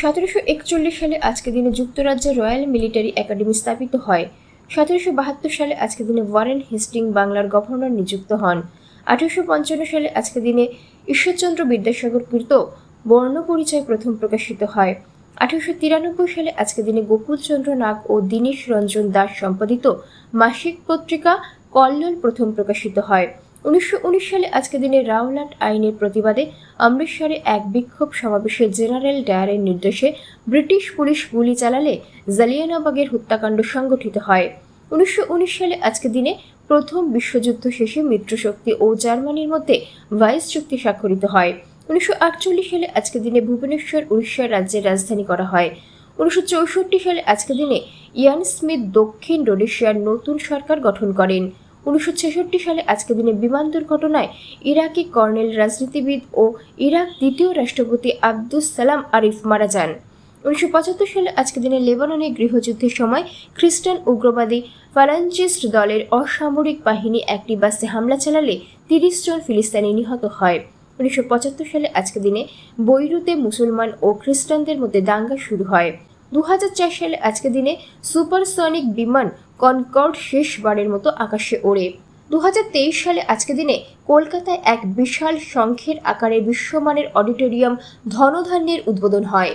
সতেরোশো একচল্লিশ সালে আজকের দিনে যুক্তরাজ্যের রয়্যাল মিলিটারি একাডেমি স্থাপিত হয়। সতেরোশো বাহাত্তর সালে আজকের দিনে ওয়ারেন হেস্টিং বাংলার গভর্নর নিযুক্ত হন। আঠারোশো পঞ্চান্ন সালে আজকের দিনে ঈশ্বরচন্দ্র বিদ্যাসাগর কৃত বর্ণ পরিচয় প্রথম প্রকাশিত হয়। আঠারোশো তিরানব্বই সালে আজকের দিনে গোকুলচন্দ্র নাগ ও দীনেশ রঞ্জন দাস সম্পাদিত মাসিক পত্রিকা কল্লোল প্রথম প্রকাশিত হয়। উনিশশো উনিশ সালে আজকের দিনে রাওলাট আইনের প্রতিবাদে অমৃতসরে এক বিক্ষোভ সমাবেশে জেনারেল ডায়ারের নির্দেশে ব্রিটিশ পুলিশ গুলি চালালে জালিয়ানাবাগের হত্যাকাণ্ড সংগঠিত হয়। উনিশশো উনিশ সালে আজকের দিনে প্রথম বিশ্বযুদ্ধ শেষে মিত্রশক্তি ও জার্মানির মধ্যে ভাইস চুক্তি স্বাক্ষরিত হয়। উনিশশো আটচল্লিশ সালে আজকের দিনে ভুবনেশ্বর উড়িষ্যার রাজ্যের রাজধানী করা হয়। উনিশশো চৌষট্টি সালে আজকের দিনে ইয়ান স্মিথ দক্ষিণ রোডেশিয়ার নতুন সরকার গঠন করেন। উনিশশো ছেষট্টি সালে আজকের দিনে বিমান দুর্ঘটনায় ইরাকি কর্নেল, রাজনীতিবিদ ও ইরাক দ্বিতীয় রাষ্ট্রপতি আব্দুস সালাম আরিফ মারা যান। উনিশশো পঁচাত্তর সালে আজকের দিনে লেবাননে গৃহযুদ্ধের সময় খ্রিস্টান উগ্রবাদী ফালাঞ্জিস্ট দলের অসামরিক বাহিনী একটি বাসে হামলা চালালে তিরিশ জন ফিলিস্তিনি নিহত হয়। উনিশশো পঁচাত্তর সালে আজকের দিনে বৈরুতে মুসলমান ও খ্রিস্টানদের মধ্যে দাঙ্গা শুরু হয়। দু সালে আজকের দিনে সুপারসনিক বিমান কনকর্ড শেষবারের মতো আকাশে ওড়ে। দু হাজার তেইশ সালে আজকে দিনে কলকাতায় এক বিশাল সংখ্যের আকারে বিশ্বমানের অডিটোরিয়াম ধনধান্যের উদ্বোধন হয়।